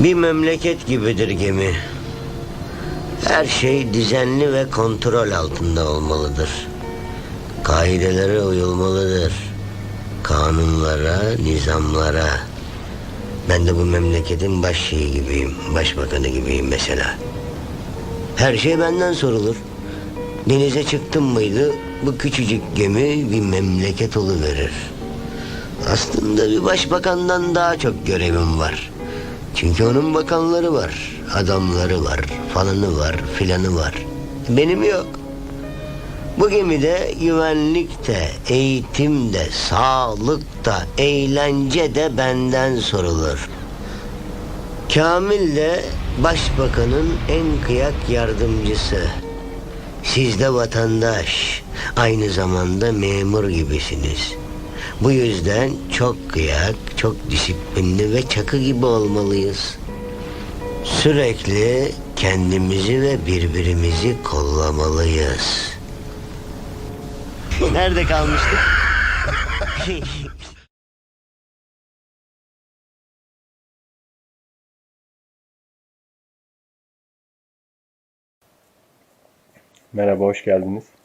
Bir memleket gibidir gemi. Her şey düzenli ve kontrol altında olmalıdır. Kaidelere uyulmalıdır. Kanunlara, nizamlara. Ben de bu memleketin baş şeyi gibiyim. Başbakanı gibiyim mesela. Her şey benden sorulur. Denize çıktım mıydı bu küçücük gemi bir memleket verir. Aslında bir başbakandan daha çok görevim var. Çünkü onun bakanları var, adamları var, falanı var, filanı var. Benim yok. Bu gemide güvenlik de, eğitim de, sağlık da, eğlence de benden sorulur. Kamil de başbakanın en kıyak yardımcısı. Siz de vatandaş, aynı zamanda memur gibisiniz. Bu yüzden çok kıyak, çok disiplinli ve çakı gibi olmalıyız. Sürekli kendimizi ve birbirimizi kollamalıyız. Nerede kalmıştık? Merhaba, hoş geldiniz.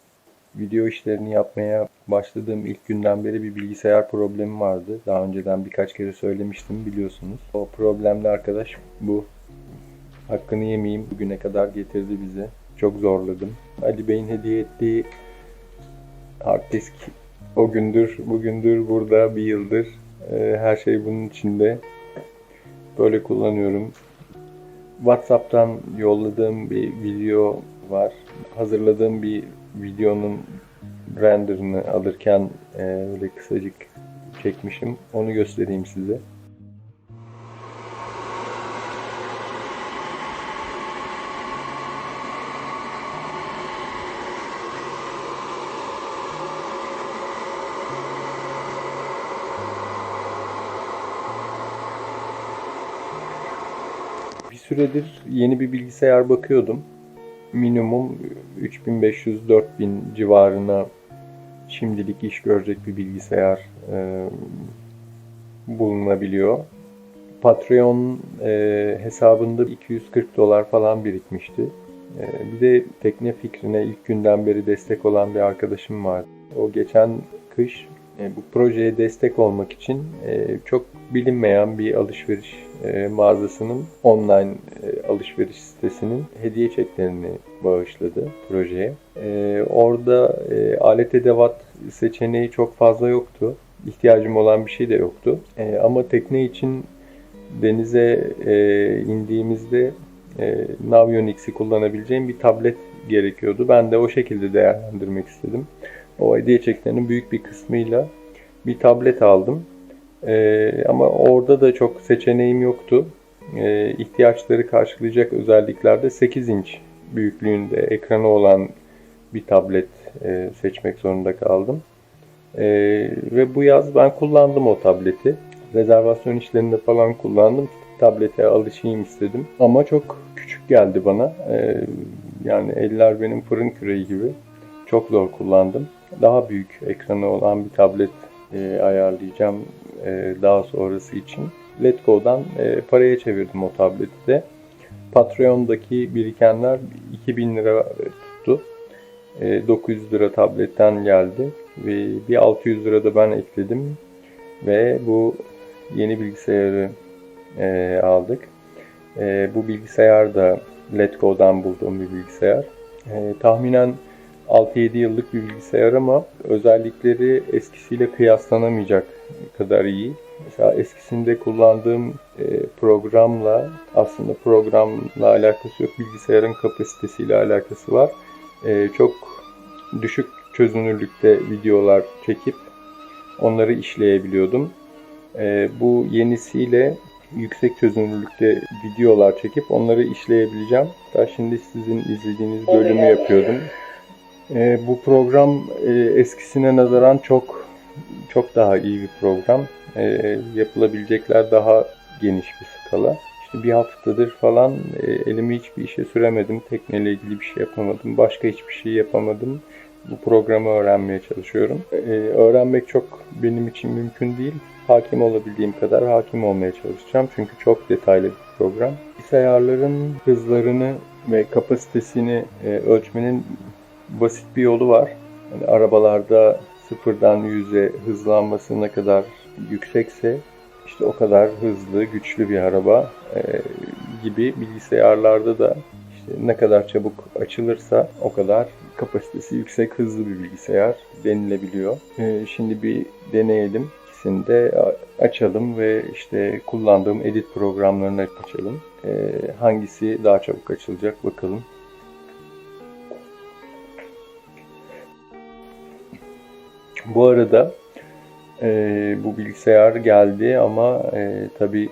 Video işlerini yapmaya başladığım ilk günden beri bir bilgisayar problemim vardı. Daha önceden birkaç kere söylemiştim biliyorsunuz. O problemli arkadaş bu. Hakkını yemeyeyim bugüne kadar getirdi bize. Çok zorladım. Ali Bey'in hediye ettiği hard disk o gündür, bugündür burada bir yıldır. Ee, her şey bunun içinde. Böyle kullanıyorum. WhatsApp'tan yolladığım bir video var. Hazırladığım bir videonun renderını alırken e, öyle kısacık çekmişim. Onu göstereyim size. Bir süredir yeni bir bilgisayar bakıyordum. Minimum 3500-4000 civarına şimdilik iş görecek bir bilgisayar e, bulunabiliyor. Patreon e, hesabında 240 dolar falan birikmişti. E, bir de tekne fikrine ilk günden beri destek olan bir arkadaşım vardı. O geçen kış e, bu projeye destek olmak için e, çok bilinmeyen bir alışveriş e, mağazasının online e, alışveriş sitesinin hediye çeklerini bağışladı projeye. E, orada e, alet edevat seçeneği çok fazla yoktu. İhtiyacım olan bir şey de yoktu. E, ama tekne için denize indiğimizde e, Navionics'i kullanabileceğim bir tablet gerekiyordu. Ben de o şekilde değerlendirmek istedim. O hediye çeklerinin büyük bir kısmıyla bir tablet aldım. Ee, ama orada da çok seçeneğim yoktu. Ee, ihtiyaçları karşılayacak özelliklerde 8 inç büyüklüğünde ekranı olan bir tablet e, seçmek zorunda kaldım. Ee, ve bu yaz ben kullandım o tableti. Rezervasyon işlerinde falan kullandım. Tablete alışayım istedim. Ama çok küçük geldi bana. Ee, yani eller benim fırın küreği gibi. Çok zor kullandım. Daha büyük ekranı olan bir tablet e, ayarlayacağım e, daha sonrası için. Letgo'dan e, paraya çevirdim o tableti de. Patreon'daki birikenler 2000 lira tuttu. E, 900 lira tabletten geldi. Ve bir 600 lira da ben ekledim. Ve bu yeni bilgisayarı e, aldık. E, bu bilgisayar da Letgo'dan bulduğum bir bilgisayar. E, tahminen 6-7 yıllık bir bilgisayar ama özellikleri eskisiyle kıyaslanamayacak kadar iyi. Mesela eskisinde kullandığım e, programla aslında programla alakası yok. Bilgisayarın kapasitesiyle alakası var. E, çok düşük çözünürlükte videolar çekip onları işleyebiliyordum. E, bu yenisiyle yüksek çözünürlükte videolar çekip onları işleyebileceğim. Daha şimdi sizin izlediğiniz bölümü yapıyordum. E, bu program e, eskisine nazaran çok çok daha iyi bir program. E, yapılabilecekler daha geniş bir skala. İşte bir haftadır falan e, elimi hiçbir işe süremedim. Tekneyle ilgili bir şey yapamadım. Başka hiçbir şey yapamadım. bu programı öğrenmeye çalışıyorum. Ee, öğrenmek çok benim için mümkün değil. Hakim olabildiğim kadar hakim olmaya çalışacağım. Çünkü çok detaylı bir program. Bilgisayarların hızlarını ve kapasitesini e, ölçmenin basit bir yolu var. Yani arabalarda sıfırdan yüze hızlanması ne kadar yüksekse işte o kadar hızlı, güçlü bir araba e, gibi bilgisayarlarda da işte ne kadar çabuk açılırsa o kadar kapasitesi yüksek, hızlı bir bilgisayar denilebiliyor. E, şimdi bir deneyelim. İkisini de açalım ve işte kullandığım edit programlarını açalım. E, hangisi daha çabuk açılacak bakalım. Bu arada e, bu bilgisayar geldi ama e, tabi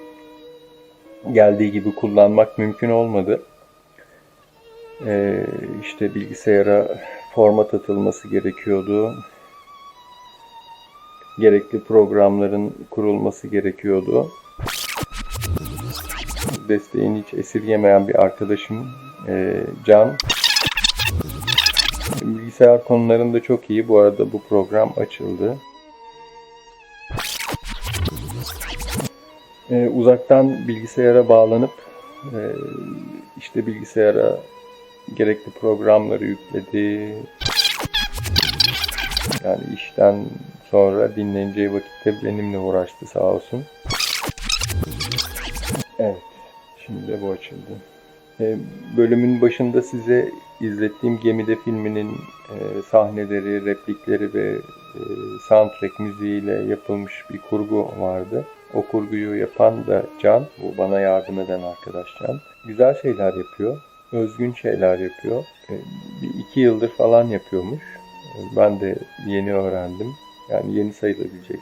geldiği gibi kullanmak mümkün olmadı. E, işte bilgisayara format atılması gerekiyordu. Gerekli programların kurulması gerekiyordu. Desteğini hiç esirgemeyen bir arkadaşım e, Can Bilgisayar konularında çok iyi. Bu arada bu program açıldı. Ee, uzaktan bilgisayara bağlanıp e, işte bilgisayara gerekli programları yükledi. Yani işten sonra dinleneceği vakitte benimle uğraştı sağ olsun. Evet. Şimdi de bu açıldı. E, bölümün başında size izlettiğim Gemide filminin e, sahneleri, replikleri ve e, soundtrack müziğiyle yapılmış bir kurgu vardı. O kurguyu yapan da Can, bu bana yardım eden arkadaş Can. Güzel şeyler yapıyor, özgün şeyler yapıyor. Bir iki yıldır falan yapıyormuş. Ben de yeni öğrendim. Yani yeni sayılabilecek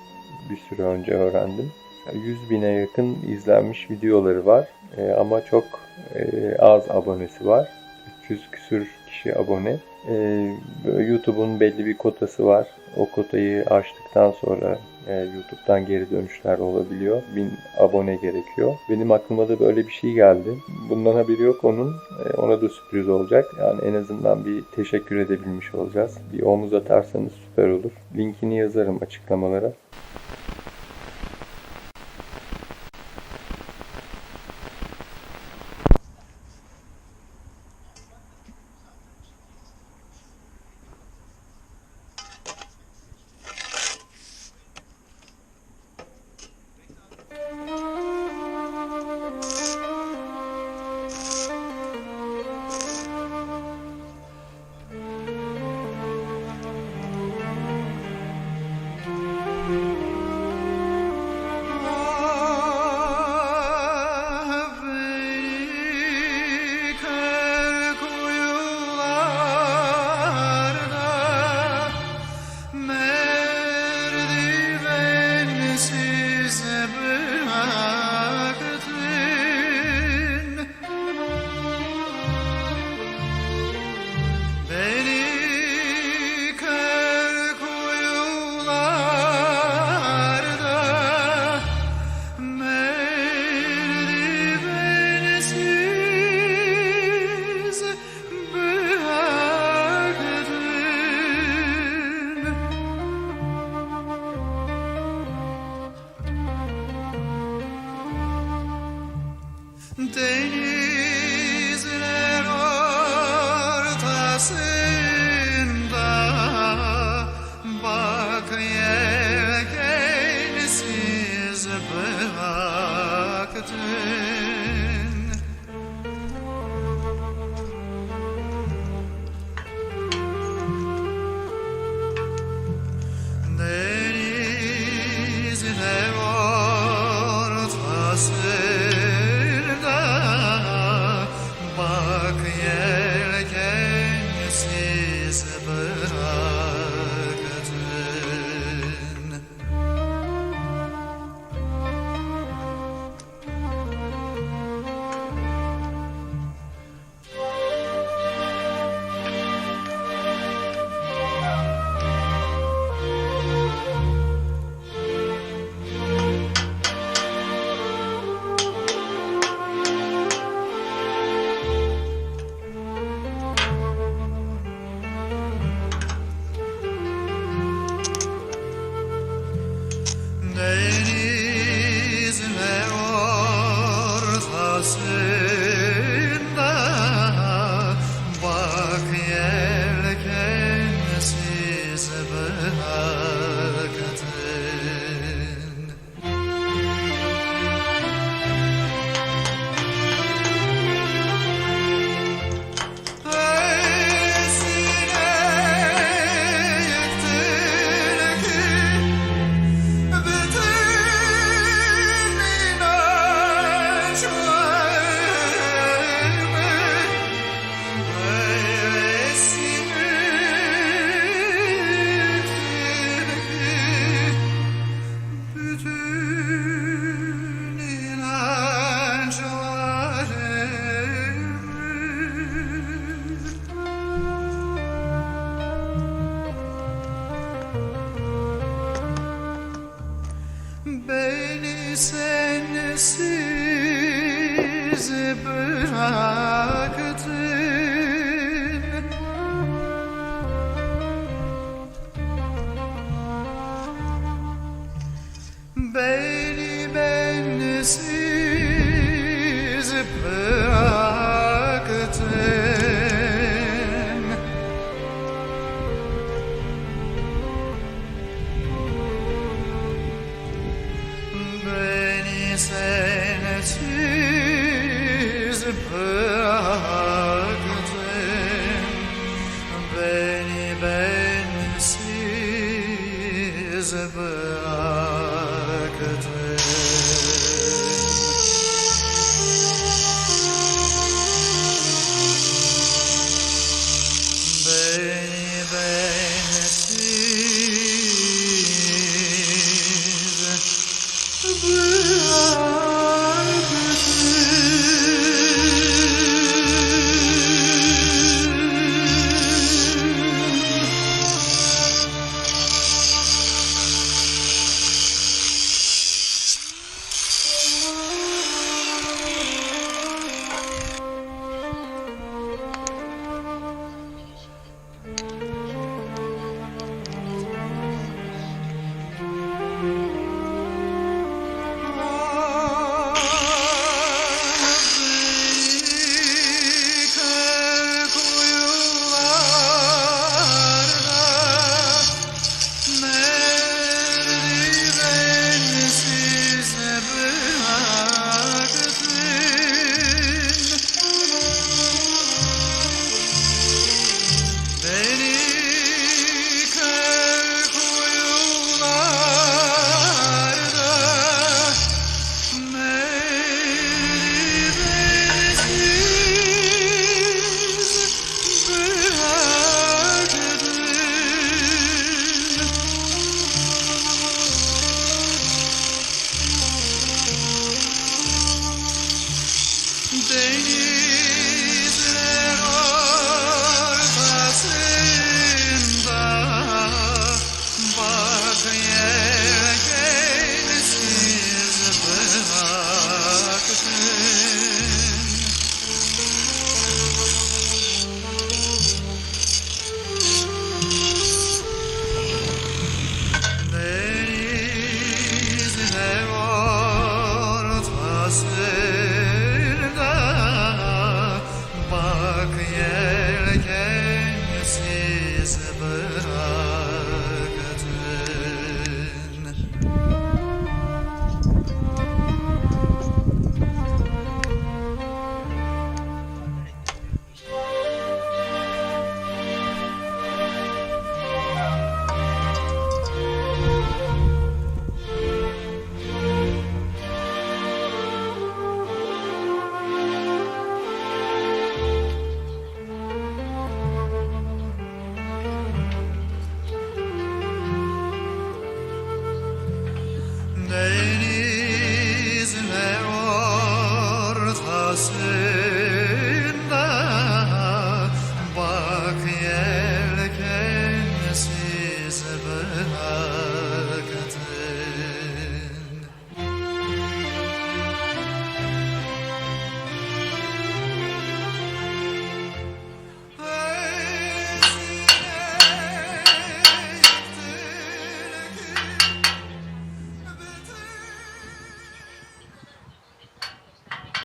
bir süre önce öğrendim. 100 bine yakın izlenmiş videoları var E, ama çok e, az abonesi var. 300 küsür kişi abone. E, YouTube'un belli bir kotası var. O kotayı aştıktan sonra e, YouTube'dan geri dönüşler olabiliyor. 1000 abone gerekiyor. Benim aklıma da böyle bir şey geldi. Bundan haberi yok onun. E, ona da sürpriz olacak. Yani en azından bir teşekkür edebilmiş olacağız. Bir omuz atarsanız süper olur. Linkini yazarım açıklamalara.